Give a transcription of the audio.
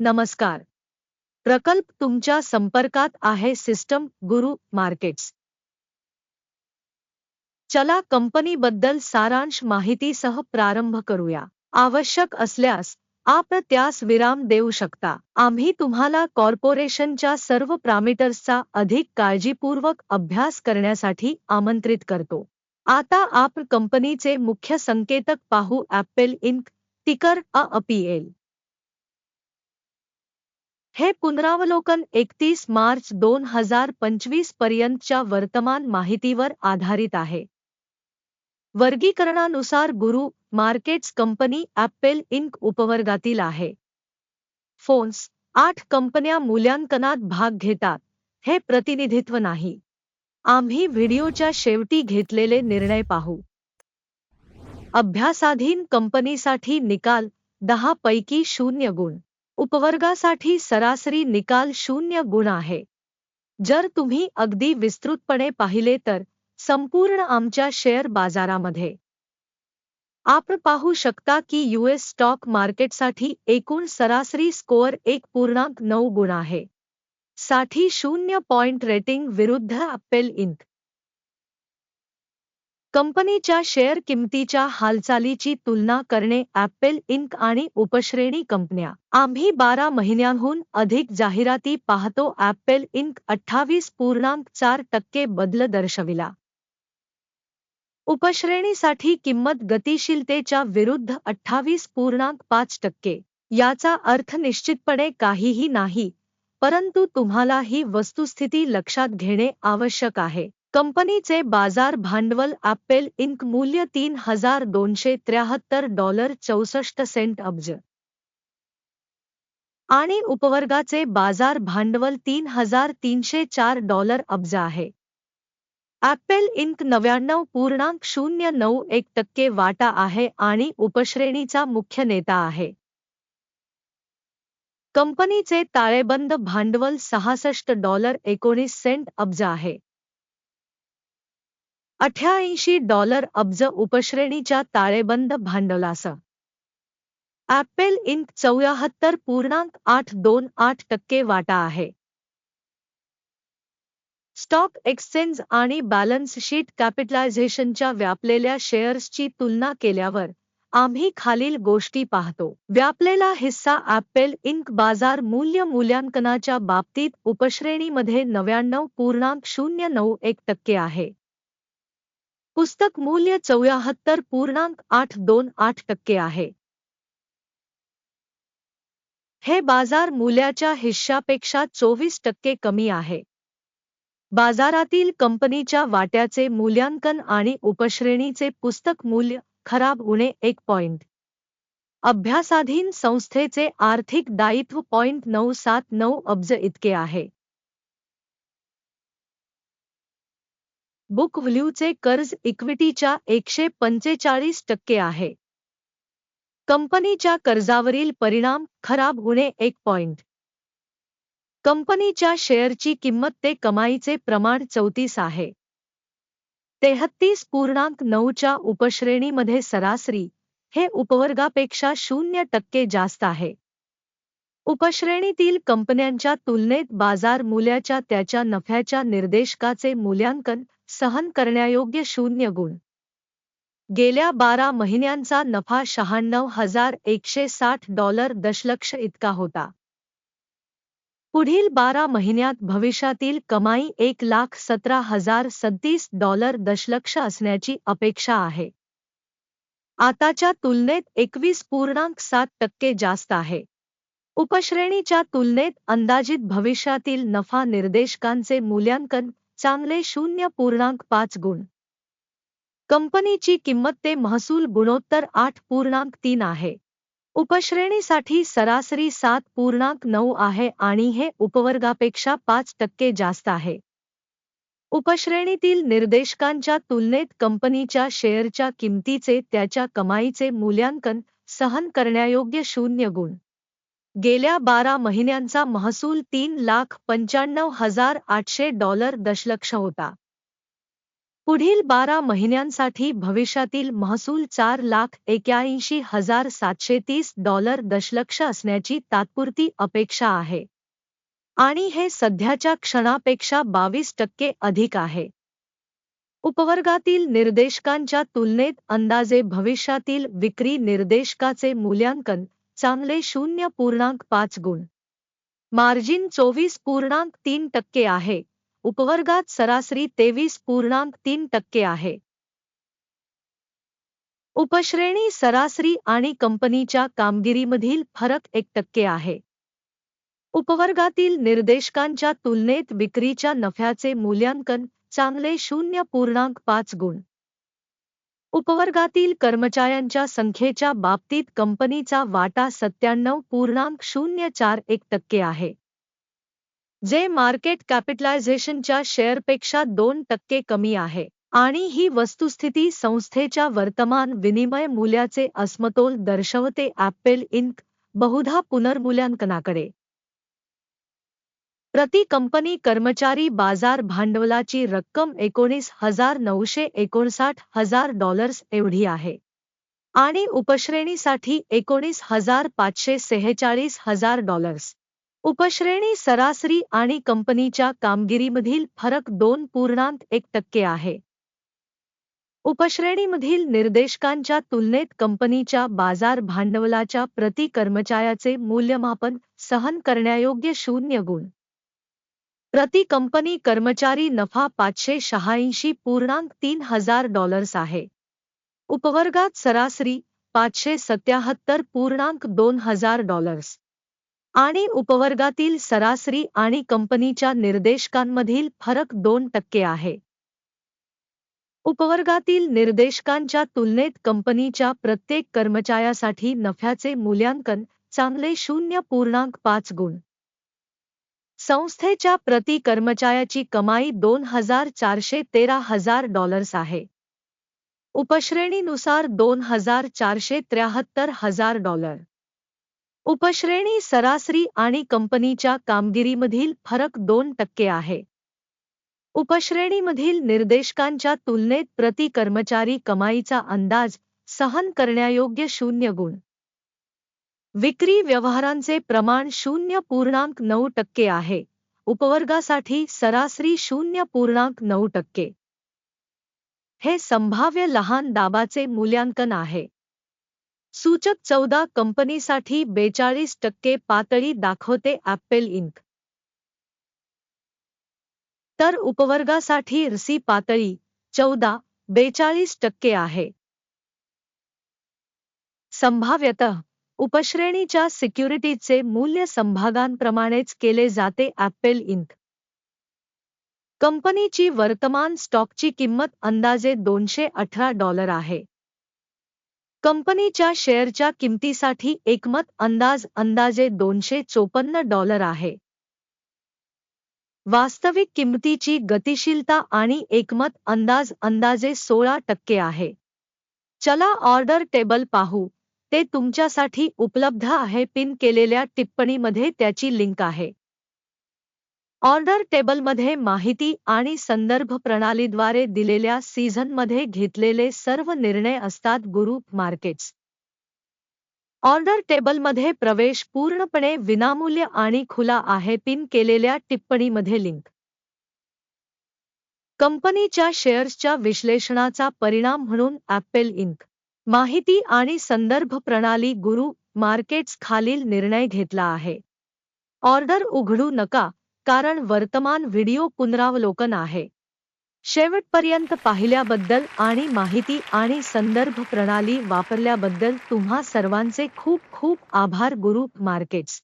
नमस्कार. प्रकल्प तुमच्या संपर्कात आहे सिस्टम गुरु मार्केट्स. चला कंपनीबद्दल सारांश माहितीसह प्रारंभ करूया. आवश्यक असल्यास आपण त्यास विराम देऊ शकता. आम्ही तुम्हाला कॉर्पोरेशनच्या सर्व प्रामिटर्सचा अधिक काळजीपूर्वक अभ्यास करण्यासाठी आमंत्रित करतो. आता आपण कंपनीचे मुख्य संकेतक पाहू ॲपेल इंक टिकर अपीएल. हे पुनरावलोकन एकतीस मार्च दोन हजार पंचवीस पर्यंतच्या वर्तमान माहितीवर आधारित आहे. वर्गीकरणानुसार गुरु मार्केट्स कंपनी ॲपेल इंक उपवर्गातील आहे. फोन्स आठ कंपन्या मूल्यांकनात भाग घेतात हे प्रतिनिधित्व नाही. आम्ही व्हिडिओच्या शेवटी घेतलेले निर्णय पाहू. अभ्यासाधीन कंपनीसाठी निकाल दहा पैकी शून्य गुण. उपवर्गासाठी सरासरी निकाल शून्य गुण आहे. जर तुम्ही अगदी विस्तृतपणे पाहिले तर संपूर्ण आमच्या शेअर बाजारामध्ये. आपण पाहू शकता की यूएस स्टॉक मार्केटसाठी एकूण सरासरी स्कोअर एक पूर्णांक नऊ गुण आहे. साठी शून्य पॉइंट रेटिंग विरुद्ध अप्पेल इंक. कंपनीच्या शेअर किमतीच्या हालचालीची तुलना करणे ॲपेल इंक आणि उपश्रेणी कंपन्या. आम्ही बारा महिन्यांहून अधिक जाहिराती पाहतो ॲपेल इंक अठ्ठावीस पूर्णांक चार टक्के बदल दर्शविला. उपश्रेणीसाठी किंमत गतिशीलतेच्या विरुद्ध अठ्ठावीस पूर्णांक पाच टक्के. याचा अर्थ निश्चितपणे काहीही नाही परंतु तुम्हाला ही वस्तुस्थिती लक्षात घेणे आवश्यक आहे. कंपनीचे बाजार भांडवल ॲपेल इंक मूल्य तीन हजार दोनशे त्र्याहत्तर डॉलर चौसष्ट सेंट अब्ज. आणि उपवर्गाचे बाजार भांडवल तीन हजार तीनशे चार डॉलर अब्ज आहे. ॲपेल इंक नव्याण्णव पूर्णांक शून्य नऊ एक टक्के वाटा आहे आणि उपश्रेणीचा मुख्य नेता आहे. कंपनीचे ताळेबंद भांडवल सहासष्ट डॉलर एकोणीस सेंट अब्ज आहे. अठ्याऐंशी डॉलर अब्ज उपश्रेणीच्या ताळेबंद भांडवलासह. ॲपेल इंक चौऱ्याहत्तर पूर्णांक आठ दोन आठ टक्के वाटा आहे. स्टॉक एक्सचेंज आणि बॅलन्स शीट कॅपिटलायझेशनच्या व्यापलेल्या शेअर्सची तुलना केल्यावर आम्ही खालील गोष्टी पाहतो. व्यापलेला हिस्सा ॲपेल इंक बाजार मूल्य मूल्यांकनाच्या बाबतीत उपश्रेणीमध्ये नव्याण्णव पूर्णांक शून्य नऊ एक टक्के आहे. पुस्तक मूल्य चौऱ्याहत्तर पूर्णांक आठ दोन आठ टक्के आहे. हे बाजार मूल्याच्या हिश्शापेक्षा चोवीस टक्के कमी आहे. बाजारातील कंपनीच्या वाट्याचे मूल्यांकन आणि उपश्रेणीचे पुस्तक मूल्य खराब उणे एक पॉइंट. अभ्यासाधीन संस्थेचे आर्थिक दायित्व पॉइंट नऊ सात नऊ अब्ज इतके आहे. बुक व्ह्यूचे कर्ज इक्विटीच्या एकशे पंचेचाळीस टक्के आहे. कंपनीच्या कर्जावरील परिणाम खराब होणे एक पॉइंट. कंपनीच्या शेअरची किंमत ते कमाईचे प्रमाण चौतीस आहे. तेहत्तीस पूर्णांक नऊच्या उपश्रेणीमध्ये सरासरी हे उपवर्गापेक्षा शून्य टक्के जास्त आहे. उपश्रेणीतील कंपन्यांच्या तुलनेत बाजार मूल्याच्या त्याच्या नफ्याच्या निर्देशकाचे मूल्यांकन सहन करण्यायोग्य शून्य गुण. गेल्या बारा महिन्यांचा नफा शहाण्णव हजार एकशे साठ डॉलर दशलक्ष इतका होता. पुढील बारा महिन्यात भविष्यातील कमाई एक लाख सतरा हजार सत्तीस डॉलर दशलक्ष असण्याची अपेक्षा आहे. आताच्या तुलनेत एकवीस पूर्णांक सात टक्के जास्त आहे. उपश्रेणीच्या तुलनेत अंदाजित भविष्यातील नफा निर्देशकांचे मूल्यांकन चांगले शून्य पूर्णांक पाच गुण. कंपनीची किंमत ते महसूल गुणोत्तर आठ पूर्णांक तीन आहे. उपश्रेणीसाठी सरासरी सात पूर्णांक नऊ आहे आणि हे उपवर्गापेक्षा पाच टक्के जास्त आहे. उपश्रेणीतील निर्देशकांच्या तुलनेत कंपनीच्या शेअरच्या किमतीचे त्याच्या कमाईचे मूल्यांकन सहन करण्यायोग्य शून्य गुण. गेल्या बारा महिन्यांचा महसूल तीन लाख पंच्याण्णव हजार आठशे डॉलर दशलक्ष होता. पुढील बारा महिन्यांसाठी भविष्यातील महसूल चार लाख एक्याऐंशी हजार सातशे तीस डॉलर दशलक्ष असण्याची तात्पुरती अपेक्षा आहे. आणि हे सध्याच्या क्षणापेक्षा बावीस टक्के अधिक आहे. उपवर्गातील निर्देशकांच्या तुलनेत अंदाजे भविष्यातील विक्री निर्देशकाचे मूल्यांकन चांगले शून्य पूर्णांक पाच गुण. मार्जिन चोवीस पूर्णांक तीन टक्के आहे. उपवर्गात सरासरी तेवीस पूर्णांक तीन टक्के आहे. उपश्रेणी सरासरी आणि कंपनीच्या कामगिरीमधील फरक एक टक्के आहे. उपवर्गातील निर्देशकांच्या तुलनेत विक्रीच्या नफ्याचे मूल्यांकन चांगले शून्य पूर्णांक पाच गुण. उपवर्गातील कर्मचाऱ्यांच्या संख्येच्या बाबतीत कंपनीचा वाटा सत्त्याण्णव पूर्णांक शून्य चार एक टक्के आहे. जे मार्केट कॅपिटलायझेशनच्या शेअरपेक्षा दोन टक्के कमी आहे आणि ही वस्तुस्थिती संस्थेच्या वर्तमान विनिमय मूल्याचे असमतोल दर्शवते ॲपेल इंक बहुधा पुनर्मूल्यांकनाकडे. प्रति कंपनी कर्मचारी बाजार भांडवलाची रक्कम एकोणीस हजार नऊशे एकोणसाठ हजार डॉलर्स एवढी आहे. आणि उपश्रेणीसाठी एकोणीस हजार पाचशे सेहेचाळीस हजार डॉलर्स उपश्रेणी सरासरी आणि कंपनीच्या कामगिरीमधील फरक दोन पूर्णांक एक टक्के आहे. उपश्रेणीमधील निर्देशकांच्या तुलनेत कंपनीच्या बाजार भांडवलाच्या प्रति कर्मचाऱ्याचे मूल्यमापन सहन करण्यायोग्य शून्य गुण. प्रति कंपनी कर्मचारी नफा पाचशे शहाऐंशी पूर्णांक तीन हजार डॉलर्स आहे. उपवर्गात सरासरी पाचशे सत्याहत्तर पूर्णांक दोन हजार डॉलर्स. आणि उपवर्गातील सरासरी आणि कंपनीच्या निर्देशकांमधील फरक दोन टक्के आहे. उपवर्गातील निर्देशकांच्या तुलनेत कंपनीच्या प्रत्येक कर्मचाऱ्यासाठी नफ्याचे मूल्यांकन चांगले शून्य पूर्णांक पाच गुण. संस्थेच्या प्रति कर्मचाऱ्याची कमाई दोन हजार चारशे तेरा हजार डॉलर्स आहे. उपश्रेणीनुसार दोन हजार चारशे त्र्याहत्तर हजार डॉलर. उपश्रेणी सरासरी आणि कंपनीच्या कामगिरीमधील फरक दोन टक्के आहे. उपश्रेणीमधील निर्देशकांच्या तुलनेत प्रति कर्मचारी कमाईचा अंदाज सहन करण्यायोग्य शून्य गुण. विक्री व्यवहारांचे प्रमाण शून्य पूर्णांक नऊ टक्के आहे. उपवर्गासाठी सरासरी शून्य पूर्णांक नऊ टक्के. हे संभाव्य लहान दाबाचे मूल्यांकन आहे. सूचक चौदा कंपनीसाठी बेचाळीस टक्के पातळी दाखवते ॲपेल इंक. तर उपवर्गासाठी रसी पातळी चौदा बेचाळीस टक्के आहे. संभाव्यतः उपश्रेणीच्या सिक्युरिटीजचे मूल्य समभागांप्रमाणेच केले जाते ॲपेल इंक. कंपनीची वर्तमान स्टॉकची किंमत अंदाजे दोनशे अठरा डॉलर आहे. कंपनीच्या शेअरच्या किमतीसाठी एकमत अंदाज अंदाजे दोनशे चोपन्न डॉलर आहे. वास्तविक किंमतीची गतिशीलता आणि एकमत अंदाज अंदाजे सोळा टक्के आहे. चला ऑर्डर टेबल पाहू. ते तुमच्यासाठी उपलब्ध आहे पिन केलेल्या टिप्पणीमध्ये त्याची लिंक आहे. ऑर्डर टेबलमध्ये माहिती आणि संदर्भ प्रणालीद्वारे दिलेल्या सीझनमध्ये घेतलेले सर्व निर्णय असतात ग्रुप मार्केट्स. ऑर्डर टेबलमध्ये प्रवेश पूर्णपणे विनामूल्य आणि खुला आहे पिन केलेल्या टिप्पणीमध्ये लिंक. कंपनीच्या शेअर्सच्या विश्लेषणाचा परिणाम म्हणून ॲपेल इंक. माहिती आणि संदर्भ प्रणाली गुरु मार्केट्स खालील निर्णय घेतला आहे. ऑर्डर उघडू नका कारण वर्तमान व्हिडिओ पुनरावलोकन आहे. शेवटपर्यंत पाहिल्याबद्दल आणि माहिती आणि संदर्भ प्रणाली वापरल्याबद्दल तुम्हा सर्वांचे खूप खूप आभार गुरु मार्केट्स.